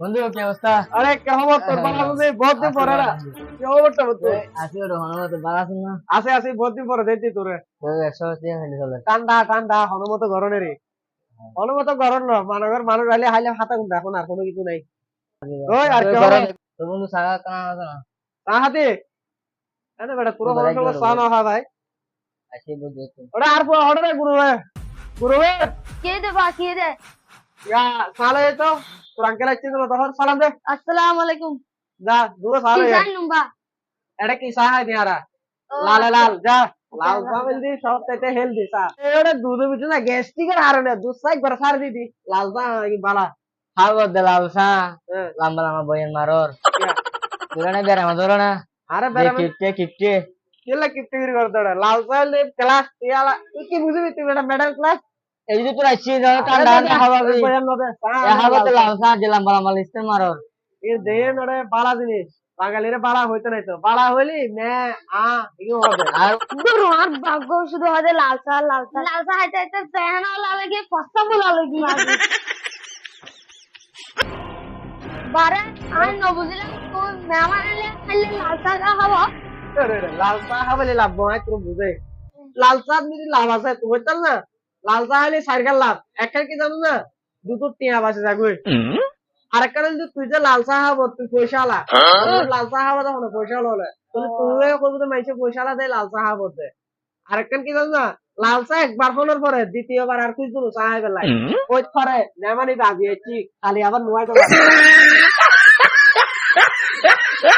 বন্ধু কি অবস্থা? আরে কে খবর তোর বাবা বুঝি বহুত দিন পরে না? কি খবরটা বলতো আছি ওটা হনুমত বালা শুন না? আছে আছে বহুত দিন পরে দেখছি তোরে। তোর একশো দিয়ে হেঁটে চলে। ঠান্ডা ঠান্ডা হনুমত গরনেরই হনুমত গরন ন মানুষের মানুষ আইলে হাইলে হাতা গুন্ডা এখন আর কোনো কিছু নাই। ওই আর কি হবে তো বন্ধু সাগা কানা আছে না? তা হাতে এনে বেটা তোর তোর হনুমত সান হা ভাই। আসি বুঝতে ওটা আর পুরো হড়ে গুরু রে গুরু রে কে দে বা কে দে? ইয়া সালে তো তোর আঙ্কেল আসছে তো তখন সালাম দে। আসসালামু আলাইকুম। যা দূরে সালে কিসান নুম্বা। এটা কি দিয়ারা লাল লাল যা। লাল দি সব থেকে হেলদি চা। এটা না গ্যাস্ট্রিকের হারণে দুধ চা একবার সার দিদি লাল চা কি বালা? খাব দে লালসা। লম্বা লম্বা বইয়ের মারর। ধরো না আরে কিপটে কিপটে। কেলা লাল ক্লাস তুই কি বুঝবি? তুই এটা মিডল ক্লাস এই যে তোর আসছি ধরো ঠান্ডা ঠান্ডা খাওয়াবি। খাব তো লালসা যে লম্বা লম্বা লিস্টে মারর। এই দেহে নড়ে বালা জিনিস। বাঙালিরে বালা হইতে নাই তো। বালা হইলি মে আ ইও হবে। আর দূর আর ভাগ্য শুধু হয় লাল চা লাল চা লাল চা হাইতে হাইতে পেহানা লাগে কি পস্তা বলা লাগি। বারে আমি ন বুঝলাম তো মেহমান এলে খাইলে লাল চা খা খাব আরে রে, লাল চা খাবে লাভ নয় তুমি বুঝে লাল চা যদি লাভ আছে তুমি বুঝতাম না। লাল চা হলে সাইকেল লাভ। একটা কি জানো না? দুটো টিয়া বাসে যাবে। আরেকটা যদি তুই যে লাল চা খাব তুই পয়সা আলা লাল চা খাব তখন পয়সা হলে তাহলে তুই করব তো মাইসে পয়সা আলা দেয় লাল চা খাব দে। আরেকটা কি জানো না? লাল চা একবার ফোনের পরে দ্বিতীয়বার আর খুঁজ দিল চা হয়ে গেল ওই পরে নেমানি বাজিয়েছি খালি আবার নোয়াই